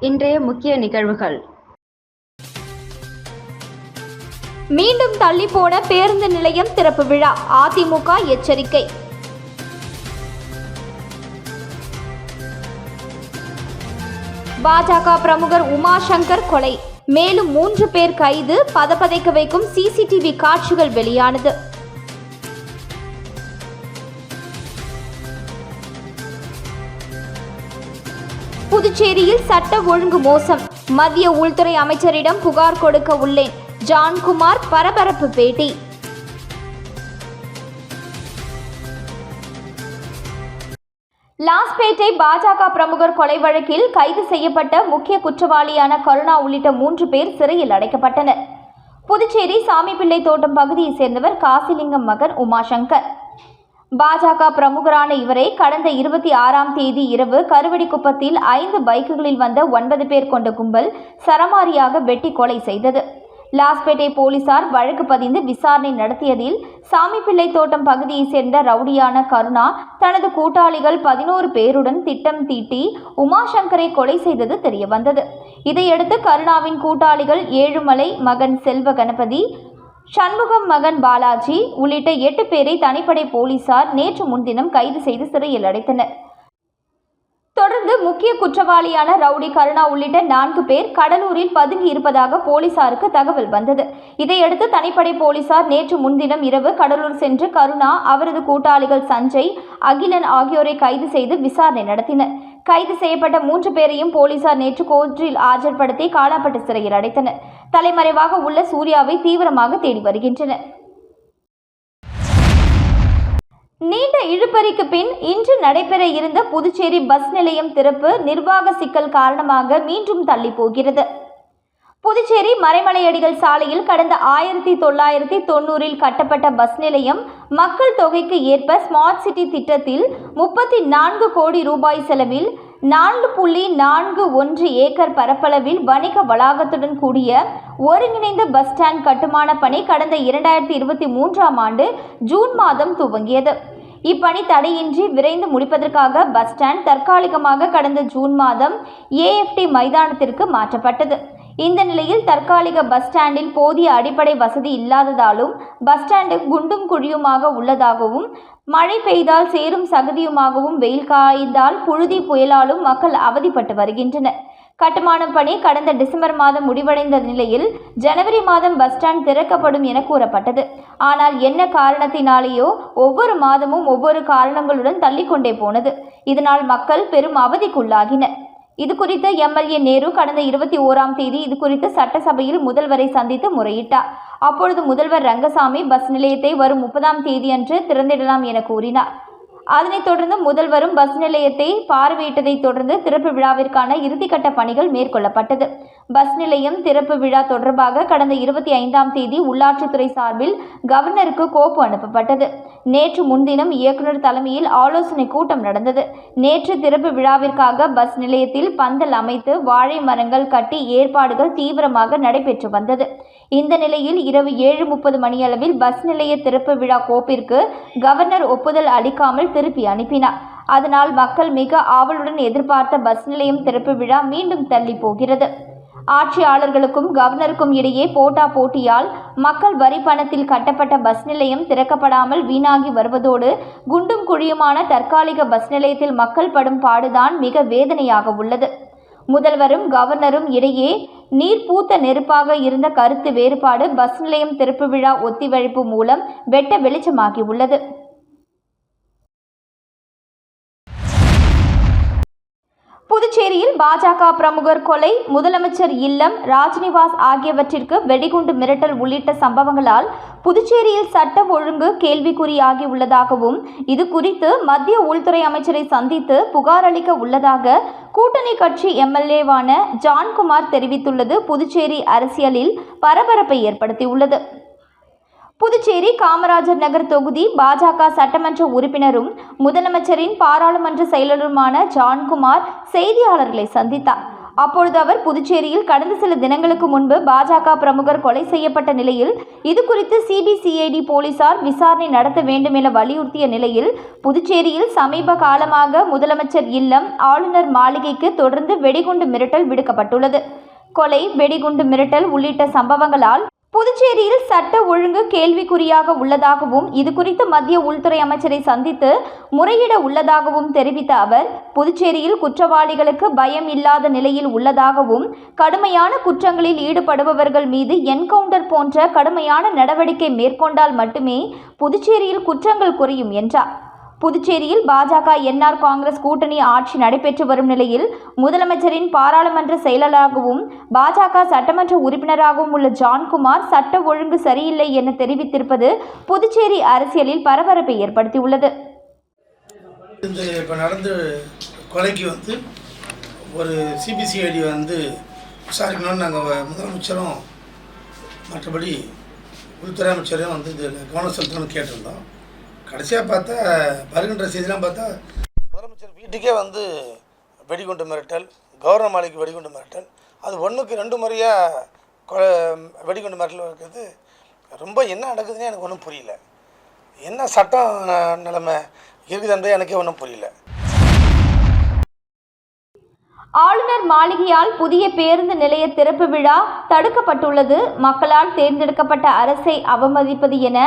இன்றைய முக்கிய நிகழ்வுகள். மீண்டும் தள்ளி போன பேருந்து நிலையம் திறப்பு விழா அதிமுக எச்சரிக்கை. பாஜக பிரமுகர் உமாசங்கர் கொலை. மேலும் மூன்று பேர் கைது பதபதைக்க வைக்கும் சிசிடிவி காட்சிகள் வெளியானது. புதுச்சேரியில் சட்ட ஒழுங்கு மோசம். மத்திய உள்துறை அமைச்சரிடம் புகார் கொடுக்க உள்ளேன். ஜான்குமார் பரபரப்பு பேட்டி. லாஸ்பேட்டை பாஜக பிரமுகர் கொலை வழக்கில் கைது செய்யப்பட்ட முக்கிய குற்றவாளியான கருணா உள்ளிட்ட மூன்று பேர் சிறையில் அடைக்கப்பட்டனர். புதுச்சேரி சாமிப்பிள்ளை தோட்டம் பகுதியைச் சேர்ந்தவர் காசிலிங்கம் மகன் உமாசங்கர். பாஜக பிரமுகரான இவரை கடந்த இருபத்தி ஆறாம் தேதி இரவு கருவடிக்குப்பத்தில் ஐந்து பைக்குகளில் வந்த ஒன்பது பேர் கொண்ட கும்பல் சரமாரியாக வெட்டி கொலை செய்தது. லாஸ்பேட்டை போலீசார் வழக்கு பதிந்து விசாரணை நடத்தியதில் சாமிப்பிள்ளை தோட்டம் பகுதியைச் சேர்ந்த ரவுடியான கருணா தனது கூட்டாளிகள் பதினோரு பேருடன் திட்டம் தீட்டி உமாசங்கரை கொலை செய்தது தெரியவந்தது. இதையடுத்து கருணாவின் கூட்டாளிகள் ஏழுமலை மகன் செல்வ கணபதி சண்முகம் மகன் பாலாஜி உள்ளிட்ட எட்டு பேரை தனிப்படை போலீசார் நேற்று முன்தினம் கைது செய்து சிறையில் அடைத்தனர். தொடர்ந்து முக்கிய குற்றவாளியான ரவுடி கருணா உள்ளிட்ட நான்கு பேர் கடலூரில் பதுங்கி இருப்பதாக போலீசாருக்கு தகவல் வந்தது. இதையடுத்து தனிப்படை போலீசார் நேற்று முன்தினம் இரவு கடலூர் சென்று கருணா அவரது கூட்டாளிகள் சஞ்சய் அகிலன் ஆகியோரை கைது செய்து விசாரணை நடத்தினர். கைது செய்யப்பட்ட மூன்று பேரையும் போலீசார் நேற்று கோர்ட்டில் ஆஜர்படுத்தி காலாப்பட்டு சிறையில் அடைத்தனர். தலைமறைவாக உள்ள சூர்யாவை தீவிரமாக தேடி வருகின்றனர். நீண்ட இழுபறிக்கு பின் இன்று நடைபெற இருந்த புதுச்சேரி பஸ் நிலையம் திறப்பு நிர்வாக சிக்கல் காரணமாக மீண்டும் தள்ளி போகிறது. புதுச்சேரி மறைமலையடிகள் சாலையில் கடந்த ஆயிரத்தி தொள்ளாயிரத்தி தொண்ணூறில் கட்டப்பட்ட பஸ் நிலையம் மக்கள் தொகைக்கு ஏற்ப ஸ்மார்ட் சிட்டி திட்டத்தில் முப்பத்தி நான்கு கோடி ரூபாய் செலவில் நான்கு புள்ளி நான்கு ஒன்று ஏக்கர் பரப்பளவில் வணிக வளாகத்துடன் கூடிய ஒருங்கிணைந்த பஸ் ஸ்டாண்ட் கட்டுமான பணி கடந்த இரண்டாயிரத்தி இருபத்தி மூன்றாம் ஆண்டு ஜூன் மாதம் துவங்கியது. இப்பணி தடையின்றி விரைந்து முடிப்பதற்காக பஸ் ஸ்டாண்ட் தற்காலிகமாக கடந்த ஜூன் மாதம் ஏஎஃப்டி மைதானத்திற்கு மாற்றப்பட்டது. இந்த நிலையில் தற்காலிக பஸ் ஸ்டாண்டில் போதிய அடிப்படை வசதி இல்லாததாலும் பஸ் ஸ்டாண்டு குண்டும் குழியுமாக உள்ளதாகவும் மழை பெய்தால் சேரும் சகதியுமாகவும் வெயில் காய்ந்தால் புழுதி புயலாலும் மக்கள் அவதிப்பட்டு வருகின்றனர். கட்டுமானம் பணி கடந்த டிசம்பர் மாதம் முடிவடைந்த நிலையில் ஜனவரி மாதம் பஸ் ஸ்டாண்ட் திறக்கப்படும் என கூறப்பட்டது. ஆனால் என்ன காரணத்தினாலேயோ ஒவ்வொரு மாதமும் ஒவ்வொரு காரணங்களுடன் தள்ளிக்கொண்டே போனது. இதனால் மக்கள் பெரும் அவதிக்குள்ளாகினர். இது குறித்து எம்எல்ஏ நேரு கடந்த இருபத்தி ஓராம் தேதி இது குறித்து சட்டசபையில் முதல்வரை சந்தித்து முறையிட்டார். அப்பொழுது முதல்வர் ரங்கசாமி பஸ் நிலையத்தை வரும் முப்பதாம் தேதியன்று திறந்திடலாம் என கூறினார். அதனைத் தொடர்ந்து முதல்வரும் பஸ் நிலையத்தை பார்வையிட்டதைத் தொடர்ந்து திறப்பு விழாவிற்கான இறுதிக்கட்ட பணிகள் மேற்கொள்ளப்பட்டது. பஸ் நிலையம் திறப்பு விழா தொடர்பாக கடந்த இருபத்தி ஐந்தாம் தேதி உள்ளாட்சித்துறை சார்பில் கவர்னருக்கு கோப்பு அனுப்பப்பட்டது. நேற்று முன்தினம் இயக்குனர் தலைமையில் ஆலோசனை கூட்டம் நடந்தது. நேற்று திறப்பு விழாவிற்காக பஸ் நிலையத்தில் பந்தல் அமைத்து வாழை மரங்கள் கட்டி ஏற்பாடுகள் தீவிரமாக நடைபெற்று வந்தது. இந்த நிலையில் இரவு ஏழு முப்பது மணியளவில் பஸ் நிலைய திறப்பு விழா கோப்பிற்கு கவர்னர் ஒப்புதல் அளிக்காமல் திருப்பி அனுப்பினார். அதனால் மக்கள் மிக ஆவலுடன் எதிர்பார்த்த பஸ் நிலையம் திறப்பு விழா மீண்டும் தள்ளி போகிறது. ஆட்சியாளர்களுக்கும் கவர்னருக்கும் இடையே போட்டா போட்டியால் மக்கள் வரி பணத்தில் கட்டப்பட்ட பஸ் நிலையம் திறக்கப்படாமல் வீணாகி வருவதோடு குண்டும் குழியுமான தற்காலிக பஸ் நிலையத்தில் மக்கள் படும் பாடுதான் மிக வேதனையாக உள்ளது. முதல்வரும் கவர்னரும் இடையே நீர் பூத்த நெருப்பாக இருந்த கருத்து வேறுபாடு பஸ் நிலையம் திறப்பு விழா ஒத்திவைப்பு மூலம் வெட்ட வெளிச்சமாகி பாஜக பிரமுகர் கொலை முதலமைச்சர் இல்லம் ராஜ்நிவாஸ் ஆகியவற்றிற்கு வெடிகுண்டு மிரட்டல் உள்ளிட்ட சம்பவங்களால் புதுச்சேரியில் சட்டம் ஒழுங்கு கேள்விக்குறியாகி உள்ளதாகவும் இது குறித்து மத்திய உள்துறை அமைச்சரை சந்தித்து புகார் அளிக்க உள்ளதாக கூட்டணி கட்சி எம்எல்ஏவான ஜான்குமார் தெரிவித்துள்ளது. புதுச்சேரி அரசியலில் பரபரப்பை ஏற்படுத்தியுள்ளது. புதுச்சேரி காமராஜர் நகர் தொகுதி பாஜக சட்டமன்ற உறுப்பினரும் முதலமைச்சரின் பாராளுமன்ற செயலருமான ஜான்குமார் செய்தியாளர்களை சந்தித்தார். அப்பொழுது அவர் புதுச்சேரியில் கடந்த சில தினங்களுக்கு முன்பு பாஜக பிரமுகர் கொலை செய்யப்பட்ட நிலையில் இது குறித்து சிபிசிஐடி போலீசார் விசாரணை நடத்த வேண்டும் என வலியுறுத்திய நிலையில் புதுச்சேரியில் சமீப காலமாக முதலமைச்சர் இல்லம் ஆளுநர் மாளிகைக்கு தொடர்ந்து வெடிகுண்டு மிரட்டல் விடுக்கப்பட்டுள்ளது. கொலை வெடிகுண்டு மிரட்டல் உள்ளிட்ட சம்பவங்களால் புதுச்சேரியில் சட்ட ஒழுங்கு கேள்விக்குறியாக உள்ளதாகவும் இது குறித்து மத்திய உள்துறை அமைச்சரை சந்தித்து முறையிட உள்ளதாகவும் தெரிவித்த அவர் புதுச்சேரியில் குற்றவாளிகளுக்கு பயம் இல்லாத நிலையில் உள்ளதாகவும் கடுமையான குற்றங்களில் ஈடுபடுபவர்கள் மீது என்கவுண்டர் போன்ற கடுமையான நடவடிக்கை மேற்கொண்டால் மட்டுமே புதுச்சேரியில் குற்றங்கள் குறையும் என்றார். புதுச்சேரியில் பாஜக என்ஆர் காங்கிரஸ் கூட்டணி ஆட்சி நடைபெற்று வரும் நிலையில் முதலமைச்சரின் பாராளுமன்ற செயலாளராகவும் பாஜக சட்டமன்ற உறுப்பினராகவும் உள்ள ஜான்குமார் சட்ட ஒழுங்கு சரியில்லை என தெரிவித்திருப்பது புதுச்சேரி அரசியலில் பரபரப்பை ஏற்படுத்தியுள்ளது. இந்த இப்போ நடந்த கொலைக்கு வந்து ஒரு சிபிசிஐடி வந்து விசாரிக்கணும்னு நாங்கள் முதலமைச்சரும் மற்றபடி உள்துறை அமைச்சரும் வந்து இது கவனம் செலுத்தணும்னு கேட்டிருந்தோம். கடைசியாக பார்த்தா வருகின்ற செய்திலாம் பார்த்தா முதலமைச்சர் வீட்டுக்கே வந்து வெடிகுண்டு மிரட்டல் கவர்னர் மாளிகைக்கு வெடிகுண்டு மிரட்டல். அது ஒன்றுக்கு ரெண்டு முறையாக வெடிகுண்டு மிரட்டல் இருக்கிறது ரொம்ப என்ன நடக்குதுன்னு எனக்கு ஒன்றும் புரியல. என்ன சட்டம் ந- நிலைமை இருக்குதுன்றே எனக்கே ஒன்றும் புரியல. ஆளுநர் மாளிகையால் புதிய பேருந்து நிலைய திறப்பு விழா தடுக்கப்பட்டுள்ளது. மக்களால் தேர்ந்தெடுக்கப்பட்ட அரசை அவமதிப்பது என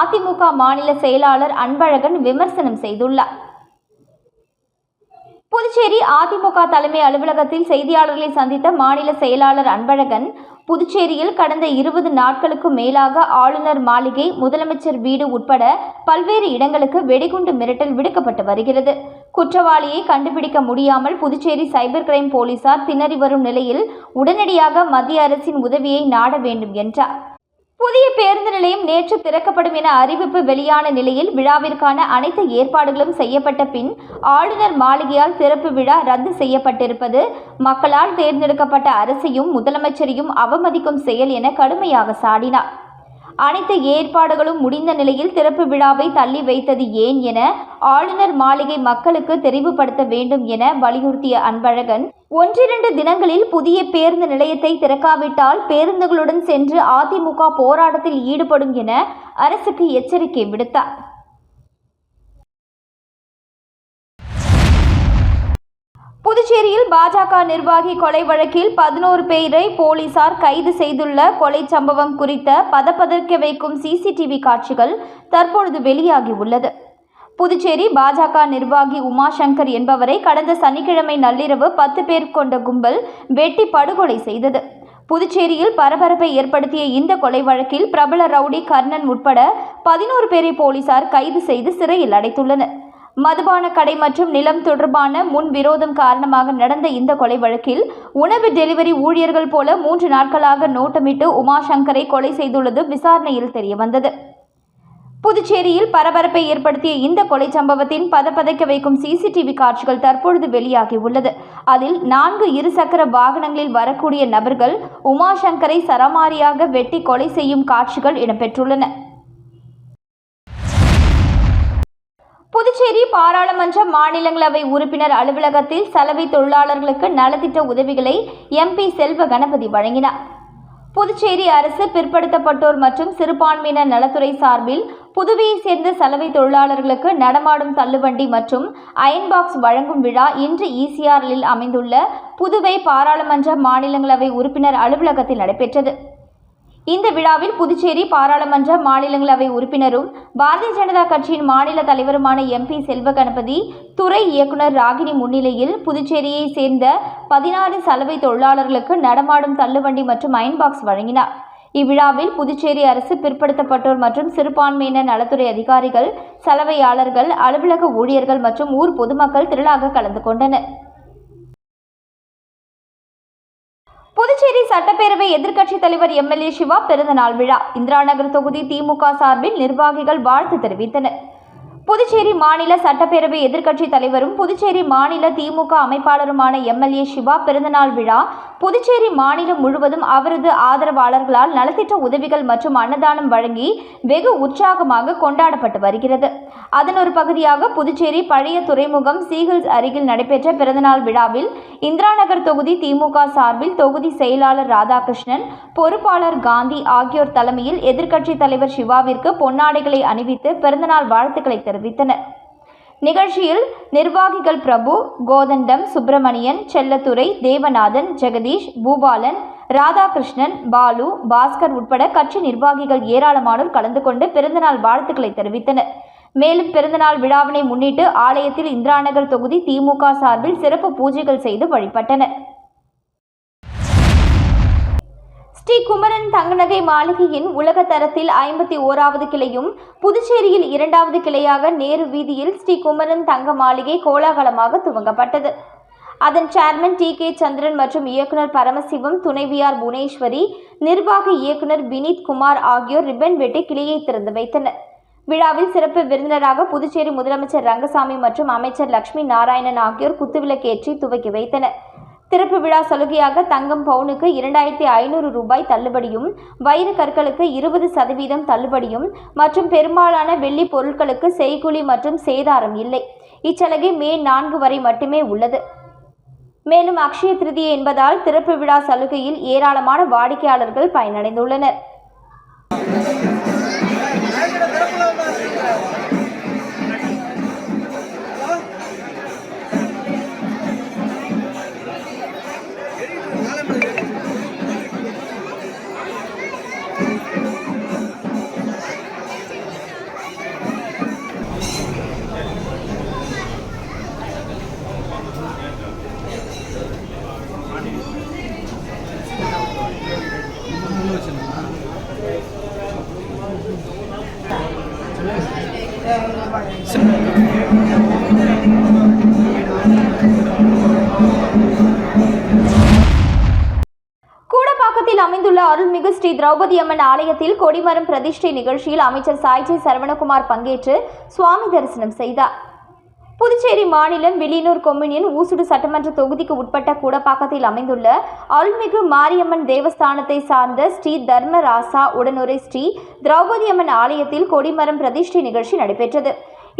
அதிமுக மாநில செயலாளர் அன்பழகன் விமர்சனம் செய்துள்ளார். புதுச்சேரி அதிமுக தலைமை அலுவலகத்தில் செய்தியாளர்களை சந்தித்த மாநில செயலாளர் அன்பழகன் புதுச்சேரியில் கடந்த இருபது நாட்களுக்கு மேலாக ஆளுநர் மாளிகை முதலமைச்சர் வீடு உட்பட பல்வேறு இடங்களுக்கு வெடிகுண்டு மிரட்டல் விடுக்கப்பட்டு வருகிறது. குற்றவாளியை கண்டுபிடிக்க முடியாமல் புதுச்சேரி சைபர் கிரைம் போலீசார் திணறி வரும் நிலையில் உடனடியாக மத்திய அரசின் உதவியை நாட வேண்டும் என்றார். புதிய பேருந்து நிலையம் நேற்று திறக்கப்படும் என அறிவிப்பு வெளியான நிலையில் விழாவிற்கான அனைத்து ஏற்பாடுகளும் செய்யப்பட்ட பின் ஆளுநர் மாளிகையால் திறப்பு விழா ரத்து செய்யப்பட்டிருப்பது மக்களால் தேர்ந்தெடுக்கப்பட்ட அரசையும் முதலமைச்சரையும் அவமதிக்கும் செயல் என கடுமையாக சாடினார். அனைத்து ஏற்பாடுகளும் முடிந்த நிலையில் திறப்பு விழாவை தள்ளி வைத்தது ஏன் என ஆளுநர் மாளிகை மக்களுக்கு தெரிவுபடுத்த வேண்டும் என வலியுறுத்திய அன்பழகன் ஒன்றிரண்டு தினங்களில் புதிய பேருந்து நிலையத்தை திறக்காவிட்டால் பேருந்துகளுடன் சென்று அதிமுக போராட்டத்தில் ஈடுபடும் என அரசுக்கு எச்சரிக்கை விடுத்தார். புதுச்சேரியில் பாஜக நிர்வாகி கொலை வழக்கில் பதினோரு பேரை போலீசார் கைது செய்துள்ள கொலை சம்பவம் குறித்த பதப்பதற்க வைக்கும் சிசிடிவி காட்சிகள் தற்பொழுது வெளியாகியுள்ளது. புதுச்சேரி பாஜக நிர்வாகி உமாசங்கர் என்பவரை கடந்த சனிக்கிழமை நள்ளிரவு பத்து பேர் கொண்ட கும்பல் வெட்டி படுகொலை செய்தது. புதுச்சேரியில் பரபரப்பை ஏற்படுத்திய இந்த கொலை வழக்கில் பிரபல ரவுடி கர்ணன் உட்பட பதினோரு பேரை போலீசார் கைது செய்து சிறையில் அடைத்துள்ளனர். மதுபான கடை மற்றும் நிலம் தொடர்பான முன் விரோதம் காரணமாக நடந்த இந்த கொலை வழக்கில் உணவு டெலிவரி ஊழியர்கள் போல மூன்று நாட்களாக நோட்டமிட்டு உமாசங்கரை கொலை செய்துள்ளது விசாரணையில் தெரியவந்தது. புதுச்சேரியில் பரபரப்பை ஏற்படுத்திய இந்த கொலை சம்பவத்தின் பதப்பதைக்க வைக்கும் சிசிடிவி காட்சிகள் தற்பொழுது வெளியாகி உள்ளது அதில் நான்கு இருசக்கர வாகனங்களில் வரக்கூடிய நபர்கள் உமாசங்கரை சரமாரியாக வெட்டி கொலை செய்யும் காட்சிகள் இடம்பெற்றுள்ளன. புதுச்சேரி பாராளுமன்ற மாநிலங்களவை உறுப்பினர் அலுவலகத்தில் சலவை தொழிலாளர்களுக்கு நலத்திட்ட உதவிகளை எம்பி செல்வ கணபதி வழங்கினார். புதுச்சேரி அரசு பிற்படுத்தப்பட்டோர் மற்றும் சிறுபான்மையினர் நலத்துறை சார்பில் புதுவையைச் சேர்ந்த சலவை தொழிலாளர்களுக்கு நடமாடும் தள்ளுவண்டி மற்றும் அயன் பாக்ஸ் வழங்கும் விழா இன்று ஈசிஆரில் அமைந்துள்ள புதுவை பாராளுமன்ற மாநிலங்களவை உறுப்பினர் அலுவலகத்தில் நடைபெற்றது. இந்த விழாவில் புதுச்சேரி பாராளுமன்ற மாநிலங்களவை உறுப்பினரும் பாரதிய ஜனதா கட்சியின் மாநில தலைவருமான எம்பி செல்வ கணபதி துறை இயக்குனர் ராகினி முன்னிலையில் புதுச்சேரியை சேர்ந்த பதினாறு சலவை தொழிலாளர்களுக்கு நடமாடும் தள்ளுவண்டி மற்றும் அயன் பாக்ஸ் வழங்கினார். இவ்விழாவில் புதுச்சேரி அரசு பிற்படுத்தப்பட்டோர் மற்றும் சிறுபான்மையினர் நலத்துறை அதிகாரிகள் சலவையாளர்கள் அலுவலக ஊழியர்கள் மற்றும் ஊர் பொதுமக்கள் திரளாக கலந்து கொண்டனர். சட்டப்பேரவை எதிர்க்கட்சித் தலைவர் எம்எல்ஏ சிவா பிறந்த நாள் விழா. இந்திரா நகர் தொகுதி திமுக சார்பில் நிர்வாகிகள் வாழ்த்து தெரிவித்தனர். புதுச்சேரி மாநில சட்டப்பேரவை எதிர்க்கட்சித் தலைவரும் புதுச்சேரி மாநில திமுக அமைப்பாளருமான எம்எல்ஏ சிவா பிறந்தநாள் விழா புதுச்சேரி மாநிலம் முழுவதும் அவரது ஆதரவாளர்களால் நலத்திட்ட உதவிகள் மற்றும் அன்னதானம் வழங்கி வெகு உற்சாகமாக கொண்டாடப்பட்டு வருகிறது. அதன் ஒரு பகுதியாக புதுச்சேரி பழைய துறைமுகம் சீகிள்ஸ் அருகில் நடைபெற்ற பிறந்தநாள் விழாவில் இந்திரா நகர் தொகுதி திமுக சார்பில் தொகுதி செயலாளர் ராதாகிருஷ்ணன் பொறுப்பாளர் காந்தி ஆகியோர் தலைமையில் எதிர்க்கட்சித் தலைவர் சிவாவிற்கு பொன்னாடைகளை அணிவித்து பிறந்தநாள் வாழ்த்துக்களை தெரிவித்தனர். நிகழ்ச்சியில் நிர்வாகிகள் பிரபு கோதண்டம் சுப்பிரமணியன் செல்லத்துறை தேவநாதன் ஜெகதீஷ் பூபாலன் ராதாகிருஷ்ணன் பாலு பாஸ்கர் உட்பட கட்சி நிர்வாகிகள் ஏராளமானோர் கலந்து கொண்டு பிறந்தநாள் வாழ்த்துக்களை தெரிவித்தனர். மேலும் பிறந்தநாள் விழாவினை முன்னிட்டு ஆலயத்தில் இந்திராநகர் தொகுதி திமுக சார்பில் சிறப்பு பூஜைகள் செய்து வழிபட்டனர். ஸ்ரீ குமரன் தங்கநகை மாளிகையின் உலக தரத்தில் ஐம்பத்தி ஓராவது கிளையும் புதுச்சேரியில் இரண்டாவது கிளையாக நேரு வீதியில் ஸ்ரீ குமரன் தங்க மாளிகை கோலாகலமாக துவங்கப்பட்டது. அதன் சேர்மன் டி கே சந்திரன் மற்றும் இயக்குனர் பரமசிவம் துணைவியார் புவனேஸ்வரி நிர்வாக இயக்குனர் வினீத் குமார் ஆகியோர் ரிப்பன் வெட்டி கிளையை திறந்து வைத்தனர். விழாவில் சிறப்பு விருந்தினராக புதுச்சேரி முதலமைச்சர் ரங்கசாமி மற்றும் அமைச்சர் லட்சுமி நாராயணன் ஆகியோர் குத்துவிளக்கேற்றி துவக்கி வைத்தனர். திறப்பு விழா சலுகையாக தங்கம் பவுனுக்கு இரண்டாயிரத்தி ஐநூறு ரூபாய் தள்ளுபடியும் வைர கற்களுக்கு இருபது சதவீதம் தள்ளுபடியும் மற்றும் பெரும்பாலான வெள்ளி பொருட்களுக்கு செய்கூலி மற்றும் சேதாரம் இல்லை. இச்சலுகை மே நான்கு வரை மட்டுமே உள்ளது. மேலும் அக்ஷய திருதியை என்பதால் திறப்பு விழா சலுகையில் ஏராளமான வாடிக்கையாளர்கள் பயனடைந்துள்ளனர். கூடப்பாக்கத்தில் அமைந்துள்ள அருள்மிகு ஸ்ரீ திரௌபதி அம்மன் ஆலயத்தில் கொடிமரம் பிரதிஷ்டை நிகழ்ச்சியில் அமைச்சர் சாய்ஜி சரவணகுமார் பங்கேற்று சுவாமி தரிசனம் செய்தார். புதுச்சேரி மாநிலம் வெளியனூர் கொம்யூனியன் ஊசுடு சட்டமன்ற தொகுதிக்கு உட்பட்ட கூடப்பாக்கத்தில் அமைந்துள்ள அருள்மிகு மாரியம்மன் தேவஸ்தானத்தை சார்ந்த ஸ்ரீ தர்மராசா உடனுரை ஸ்ரீ திரௌபதி அம்மன் ஆலயத்தில் கொடிமரம் பிரதிஷ்டை நிகழ்ச்சி நடைபெற்றது.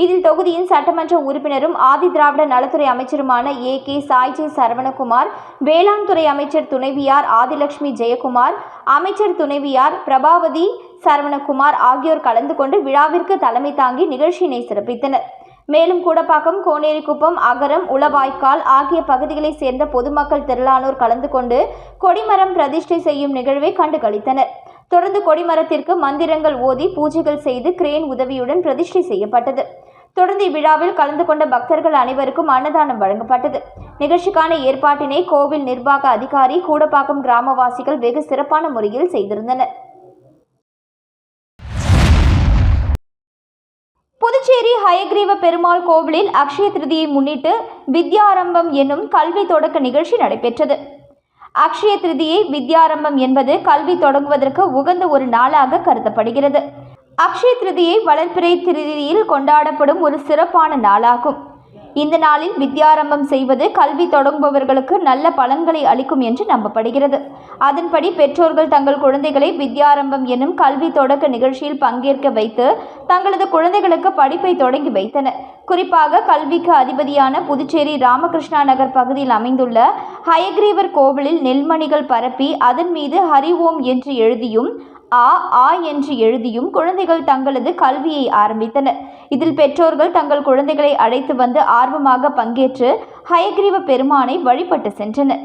இதில் தொகுதியின் சட்டமன்ற உறுப்பினரும் ஆதி திராவிட நலத்துறை அமைச்சருமான ஏ கே சாய்ஜி சரவணகுமார் வேளாண் துறை அமைச்சர் துணைவியார் ஆதிலட்சுமி ஜெயக்குமார் அமைச்சர் துணைவியார் பிரபாவதி சரவணகுமார் ஆகியோர் கலந்து கொண்டு விழாவிற்கு தலைமை தாங்கி நிகழ்ச்சியினை சிறப்பித்தனர். மேலும் கூடப்பாக்கம் கோனேரிக்குப்பம் அகரம் உளவாய்க்கால் ஆகிய பகுதிகளைச் சேர்ந்த பொதுமக்கள் திரளானோர் கலந்து கொண்டு கொடிமரம் பிரதிஷ்டை செய்யும் நிகழ்வை கண்டுகளித்தனர். தொடர்ந்து கொடிமரத்திற்கு மந்திரங்கள் ஓதி பூஜைகள் செய்து கிரேன் உதவியுடன் பிரதிஷ்டை செய்யப்பட்டது. தொடர்ந்து இவ்விழாவில் கலந்து கொண்ட பக்தர்கள் அனைவருக்கும் அன்னதானம் வழங்கப்பட்டது. நிகழ்ச்சிக்கான ஏற்பாட்டினை கோவில் நிர்வாக அதிகாரி கூடப்பாக்கம் கிராமவாசிகள் வெகு சிறப்பான முறையில் செய்திருந்தனர். புதுச்சேரி ஹயக்ரீவ பெருமாள் கோவிலில் அக்ஷய திருதியை முன்னிட்டு வித்யாரம்பம் என்னும் கல்வி தொடக்க நிகழ்ச்சி நடைபெற்றது. அக்ஷய திருதியை வித்யாரம்பம் என்பது கல்வி தொடங்குவதற்கு உகந்த ஒரு நாளாக கருதப்படுகிறது. அக்ஷய திருதியை வளர்ப்பிறை திருதியில் கொண்டாடப்படும் ஒரு சிறப்பான நாளாகும். இந்த நாளில் வித்யாரம்பம் செய்வது கல்வி தொடங்குபவர்களுக்கு நல்ல பலன்களை அளிக்கும் என்று நம்பப்படுகிறது. அதன்படி பெற்றோர்கள் தங்கள் குழந்தைகளை வித்யாரம்பம் என்னும் கல்வி தொடக்க நிகழ்ச்சியில் பங்கேற்க வைத்து தங்களது குழந்தைகளுக்கு படிப்பை தொடங்கி வைத்தனர். குறிப்பாக கல்விக்கு அதிபதியான புதுச்சேரி ராமகிருஷ்ணா நகர் பகுதியில் அமைந்துள்ள ஹயக்ரீவர் கோவிலில் நெல்மணிகள் பரப்பி அதன் மீது ஹரி ஓம் என்று எழுதியும் ஆ ஆ என்று எழுதியும் குழந்தைகள் தங்களது கல்வியை ஆரம்பித்தனர். இதில் பெற்றோர்கள் தங்கள் குழந்தைகளை அழைத்து வந்து ஆர்வமாக பங்கேற்று ஹயக்ரீவ பெருமானை வழிபட்டு சென்றனர்.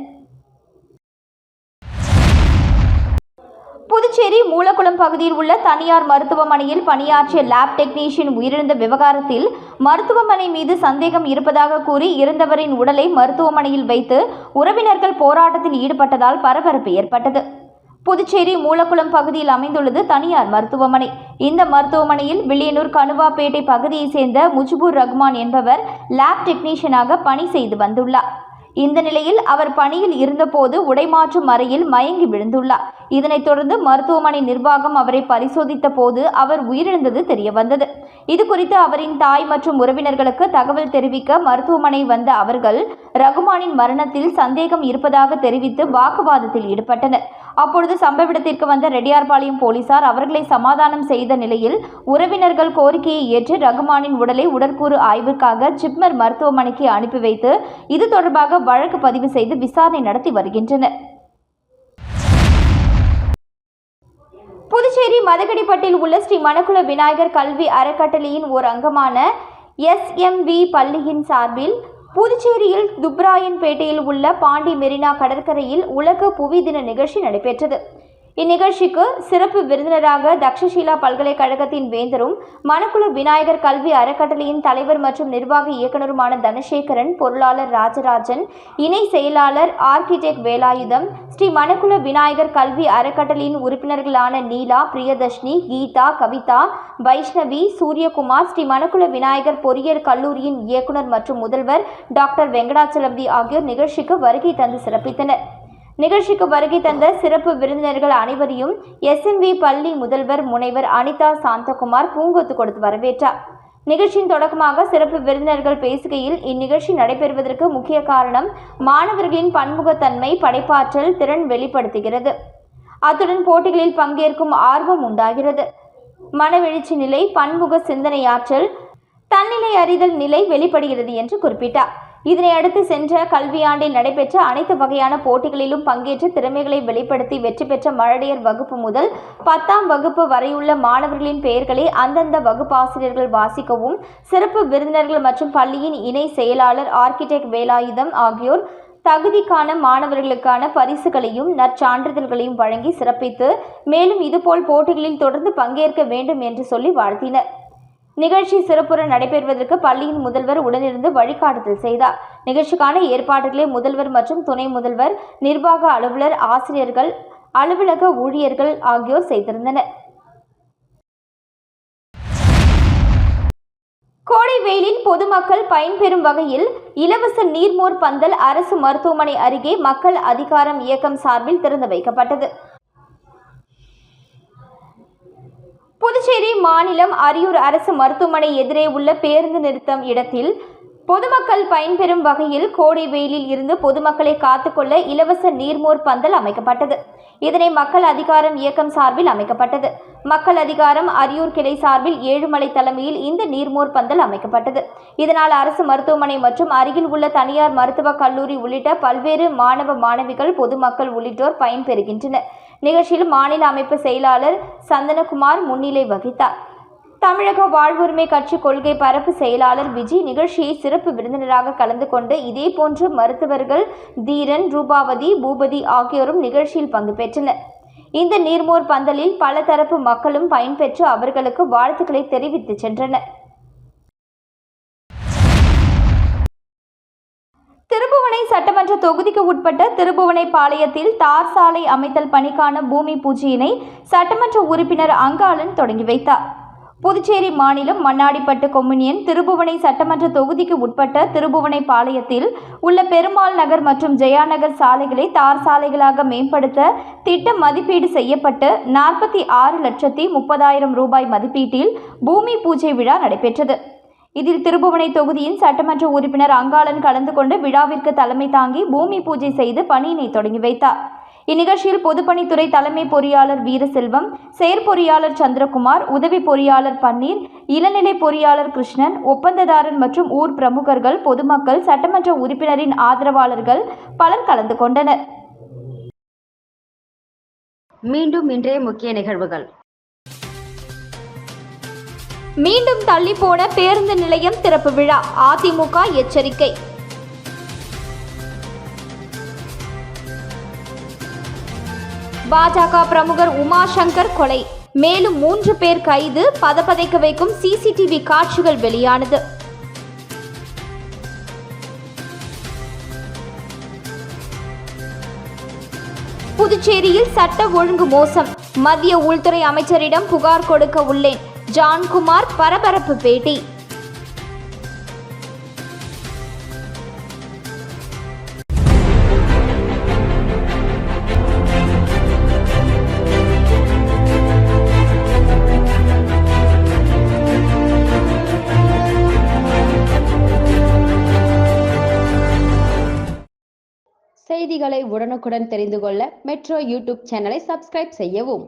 புதுச்சேரி மூலக்குளம் பகுதியில் உள்ள தனியார் மருத்துவமனையில் பணியாற்றிய லேப் டெக்னீஷியன் உயிரிழந்த விவகாரத்தில் மருத்துவமனை மீது சந்தேகம் இருப்பதாக கூறி இறந்தவரின் உடலை மருத்துவமனையில் வைத்து உறவினர்கள் போராட்டத்தில் ஈடுபட்டதால் பரபரப்பு ஏற்பட்டது. புதுச்சேரி மூலக்குளம் பகுதியில் அமைந்துள்ளது தனியார் மருத்துவமனை. இந்த மருத்துவமனையில் வில்லியனூர் கணுவாப்பேட்டை பகுதியைச் சேர்ந்த முஜிபுர் ரஹ்மான் என்பவர் லேப் டெக்னீஷியனாக பணி செய்து வந்துள்ளார். இந்த நிலையில் அவர் பணியில் இருந்தபோது உடைமாற்றும் அறையில் மயங்கி விழுந்துள்ளார். இதனைத் தொடர்ந்து மருத்துவமனை நிர்வாகம் அவரை பரிசோதித்த போது அவர் உயிரிழந்தது தெரியவந்தது. இது குறித்து அவரின் தாய் மற்றும் உறவினர்களுக்கு தகவல் தெரிவிக்க மருத்துவமனை வந்த அவர்கள் ரகுமானின் மரணத்தில் சந்தேகம் இருப்பதாக தெரிவித்து வாக்குவாதத்தில் ஈடுபட்டனர். அப்பொழுது சம்பவ இடத்திற்கு வந்த ரெட்டியார்பாளையம் போலீசார் அவர்களை சமாதானம் செய்த நிலையில் உறவினர்கள் கோரிக்கையை ஏற்று ரகுமானின் உடலை உடற்கூறு ஆய்வுக்காக ஜிப்மர் மருத்துவமனைக்கு அனுப்பி வைத்து இது தொடர்பாக வழக்கு பதிவு செய்து விசாரணை நடத்தி வருகின்றனர். புதுச்சேரி மதகடிப்பட்டில் உள்ள ஸ்ரீ மணக்குள விநாயகர் கல்வி அறக்கட்டளையின் ஓர் அங்கமான எஸ்எம்வி பள்ளியின் சார்பில் புதுச்சேரியில் துப்ராயன்பேட்டையில் உள்ள பாண்டி மெரினா கடற்கரையில் உலக புவி தின நிகழ்ச்சி நடைபெற்றது. இந்நிகழ்ச்சிக்கு சிறப்பு விருந்தினராக தக்ஷஷீலா பல்கலைக்கழகத்தின் வேந்தரும் மணக்குள விநாயகர் கல்வி அறக்கட்டளையின் தலைவர் மற்றும் நிர்வாக இயக்குநருமான தனசேகரன் பொருளாளர் ராஜராஜன் இணை செயலாளர் ஆர்கிடெக்ட் வேலாயுதம் ஸ்ரீ மணக்குள விநாயகர் கல்வி அறக்கட்டளையின் உறுப்பினர்களான நீலா பிரியதர்ஷினி கீதா கவிதா வைஷ்ணவி சூரியகுமார் ஸ்ரீ மணக்குள விநாயகர் பொறியியல் கல்லூரியின் இயக்குனர் மற்றும் முதல்வர் டாக்டர் வெங்கடாச்சலபதி ஆகியோர் நிகழ்ச்சிக்கு வருகை தந்து சிறப்பித்தனர். நிகழ்ச்சிக்கு வருகை தந்த சிறப்பு விருந்தினர்கள் அனைவரையும் எஸ்என்வி பள்ளி முதல்வர் முனைவர் அனிதா சாந்தகுமார் பூங்கொத்து கொடுத்து வரவேற்றார். நிகழ்ச்சியின் தொடக்கமாக சிறப்பு விருந்தினர்கள் பேசுகையில் இந்நிகழ்ச்சி நடைபெறுவதற்கு முக்கிய காரணம் மாணவர்களின் பன்முகத்தன்மை படைப்பாற்றல் திறன் வெளிப்படுத்துகிறது. அத்துடன் போட்டிகளில் பங்கேற்கும் ஆர்வம் உண்டாகிறது. மனவெழுச்சி நிலை பன்முக சிந்தனையாற்றல் தன்னிலை அறிதல் நிலை வெளிப்படுகிறது என்று குறிப்பிட்டார். இதனை அடுத்து சென்ற கல்வியாண்டில் நடைபெற்ற அனைத்து வகையான போட்டிகளிலும் பங்கேற்று திறமைகளை வெளிப்படுத்தி வெற்றி பெற்ற மழடையர் வகுப்பு முதல் பத்தாம் வகுப்பு வரையுள்ள மாணவர்களின் பெயர்களை அந்தந்த வகுப்பாசிரியர்கள் வாசிக்கவும் சிறப்பு விருந்தினர்கள் மற்றும் பள்ளியின் இணை செயலாளர் ஆர்கிடெக்ட் வேலாயுதம் ஆகியோர் தகுதிக்கான மாணவர்களுக்கான பரிசுகளையும் நற்சான்றிதழ்களையும் வழங்கி சிறப்பித்து மேலும் இதுபோல் போட்டிகளில் தொடர்ந்து பங்கேற்க வேண்டும் என்று சொல்லி வாழ்த்தினர். நிகழ்ச்சி சிறப்புற நடைபெறுவதற்கு பள்ளியின் முதல்வர் உடனிருந்து வழிகாட்டுதல் செய்தார். நிகழ்ச்சிக்கான ஏற்பாடுகளை முதல்வர் மற்றும் துணை முதல்வர் நிர்வாக அலுவலர் ஆசிரியர்கள் அலுவலக ஊழியர்கள் ஆகியோர் செய்திருந்தனர். கோடை வெயிலில் பொதுமக்கள் பயன்பெறும் வகையில் இலவச நீர்மோர் பந்தல் அரசு மருத்துவமனை அருகே மக்கள் அதிகாரம் இயக்கம் சார்பில் திறந்து வைக்கப்பட்டது. புதுச்சேரி மாநிலம் அரியூர் அரசு மருத்துவமனை எதிரே உள்ள பேருந்து நிறுத்தம் இடத்தில் பொதுமக்கள் பயன்பெறும் வகையில் கோடை வெயிலில் இருந்து பொதுமக்களை காத்துக்கொள்ள இலவச நீர்மோர் பந்தல் அமைக்கப்பட்டது. இதனை மக்கள் அதிகாரம் இயக்கம் சார்பில் அமைக்கப்பட்டது. மக்கள் அதிகாரம் அரியூர் கிளை சார்பில் ஏழுமலை தலைமையில் இந்த நீர்மோர் பந்தல் அமைக்கப்பட்டது. இதனால் அரசு மருத்துவமனை மற்றும் அருகில் உள்ள தனியார் மருத்துவக் கல்லூரி உள்ளிட்ட பல்வேறு மாணவ மாணவிகள் பொதுமக்கள் உள்ளிட்டோர் பயன்பெறுகின்றனர். நிகழ்ச்சியில் மாநில அமைப்பு செயலாளர் சந்தனகுமார் முன்னிலை வகித்தார். தமிழக வாழ்வுரிமை கட்சி கொள்கை பரப்பு செயலாளர் விஜய் நிகழ்ச்சியை சிறப்பு விருந்தினராக கலந்து கொண்டு இதேபோன்று மருத்துவர்கள் தீரன் ரூபாவதி பூபதி ஆகியோரும் நிகழ்ச்சியில் பங்கு பெற்றனர். இந்த நீர்மோர் பந்தலில் பல தரப்பு மக்களும் பயன்பெற்று அவர்களுக்கு வாழ்த்துக்களை தெரிவித்து சென்றனர். திருபுவனை சட்டமன்ற தொகுதிக்கு உட்பட்ட திருபுவனை பாளையத்தில் தார் சாலை அமைத்தல் பணிக்கான பூமி பூஜையினை சட்டமன்ற உறுப்பினர் அங்காளன் தொடங்கி வைத்தார். புதுச்சேரி மாநிலம் மண்ணாடிப்பட்டு கொம்யூனியன் திருபுவனை சட்டமன்ற தொகுதிக்கு உட்பட்ட திருபுவனை பாளையத்தில் உள்ள பெருமாள் நகர் மற்றும் ஜெயாநகர் சாலைகளை தார் சாலைகளாக மேம்படுத்த திட்டம் மதிப்பீடு செய்யப்பட்டு நாற்பத்தி ஆறு லட்சத்தி முப்பதாயிரம் ரூபாய் மதிப்பீட்டில் பூமி பூஜை விழா நடைபெற்றது. இதில் திருபுவனை தொகுதியின் சட்டமன்ற உறுப்பினர் அங்காளன் கலந்து கொண்டு விழாவிற்கு தலைமை தாங்கி பூமி பூஜை செய்து பணியினை தொடங்கி வைத்தார். இந்நிகழ்ச்சியில் பொதுப்பணித்துறை தலைமை பொறியாளர் வீரசெல்வம் செயற்பொறியாளர் சந்திரகுமார் உதவி பொறியாளர் பன்னீர் இளநிலை பொறியாளர் கிருஷ்ணன் ஒப்பந்ததாரன் மற்றும் ஊர் பிரமுகர்கள் பொதுமக்கள் சட்டமன்ற உறுப்பினரின் ஆதரவாளர்கள் பலர் கலந்து கொண்டனர். மீண்டும் இன்றைய முக்கிய நிகழ்வுகள். மீண்டும் தள்ளிப்போன பேருந்து நிலையம் திறப்பு விழா அதிமுக எச்சரிக்கை. பாஜக பிரமுகர் உமாசங்கர் கொலை. மேலும் மூன்று பேர் கைது பதப்பதைக்க வைக்கும் சிசிடிவி காட்சிகள் வெளியானது. புதுச்சேரியில் சட்ட ஒழுங்கு மோசம். மத்திய உள்துறை அமைச்சரிடம் புகார் கொடுக்க உள்ளேன். ஜான்குமார் பரபரப்பு பேட்டி. செய்திகளை உடனுக்குடன் தெரிந்து கொள்ள மெட்ரோ யூடியூப் சேனலை சப்ஸ்கிரைப் செய்யவும்.